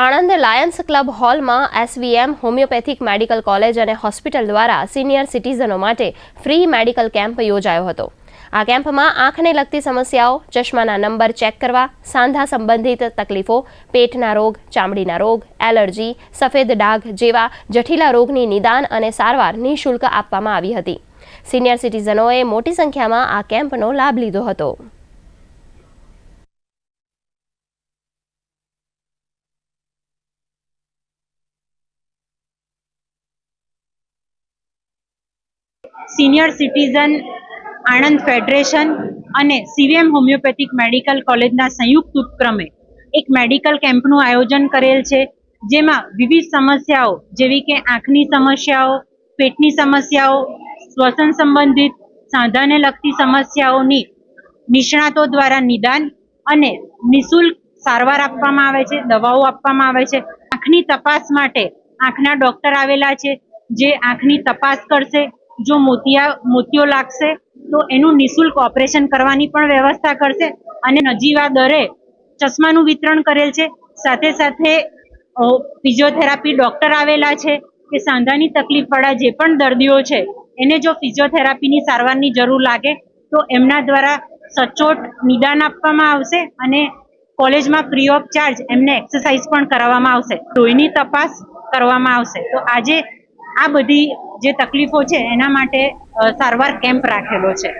Anand Lions club હોલમાં SVM, homeopathic medical college અને hospital દ્વારા સિનિયર સિટીઝનો માટે ફ્રી મેડિકલ કેમ્પ યોજાયો હતો. આ કેમ્પમાં આંખને લગતી સમસ્યાઓ, ચશ્માના નંબર ચેક કરવા, સાંધા સંબંધિત તકલીફો, પેટના રોગ, ચામડીના રોગ, એલર્જી, સફેદ ડાઘ જેવા જઠીલા રોગની નિદાન અને સારવાર નિઃશુલ્ક આપવામાં આવી હતી. સિનિયર સિટીઝનોએ મોટી સંખ્યામાં આ કેમ્પનો લાભ લીધો હતો. સિનિયર સિટીઝન, આણંદ ફેડરેશન અને સીવીએમ હોમિયોપેથિક મેડિકલ કોલેજના સંયુક્ત ઉપક્રમે એક મેડિકલ કેમ્પનું આયોજન કરેલ છે, જેમાં વિવિધ સમસ્યાઓ જેવી કે આંખની સમસ્યાઓ, પેટની સમસ્યાઓ, શ્વસન સંબંધિત સાંધાને લગતી સમસ્યાઓની નિષ્ણાતો દ્વારા નિદાન અને નિશુલ્ક સારવાર આપવામાં આવે છે, દવાઓ આપવામાં આવે છે. આંખની તપાસ માટે આંખના ડોક્ટર આવેલા છે, જે આંખની તપાસ કરશે. જો મોતિયા, મોતિયો લાગશે, તો એનું નિશુલ્ક ઓપરેશન કરવાની પણ વ્યવસ્થા કરશે અને નજીવા દરે ચશ્માનું વિતરણ કરેલ છે. સાથે સાથે ફિઝિયોથેરાપી ડોક્ટર આવેલા છે કે સાંધાની તકલીફવાળા જે પણ દર્દીઓ છે, એને જો ફિઝિયોથેરાપીની સારવારની જરૂર લાગે, તો એમના દ્વારા સચોટ નિદાન આપવામાં આવશે અને કોલેજમાં ફ્રી ઓફ ચાર્જ એમને એક્સરસાઇઝ પણ કરાવવામાં આવશે. લોહીની તપાસ કરવામાં આવશે. તો આજે આ બધી જે તકલીફો છે એના માટે સારવાર કેમ્પ રાખેલો છે.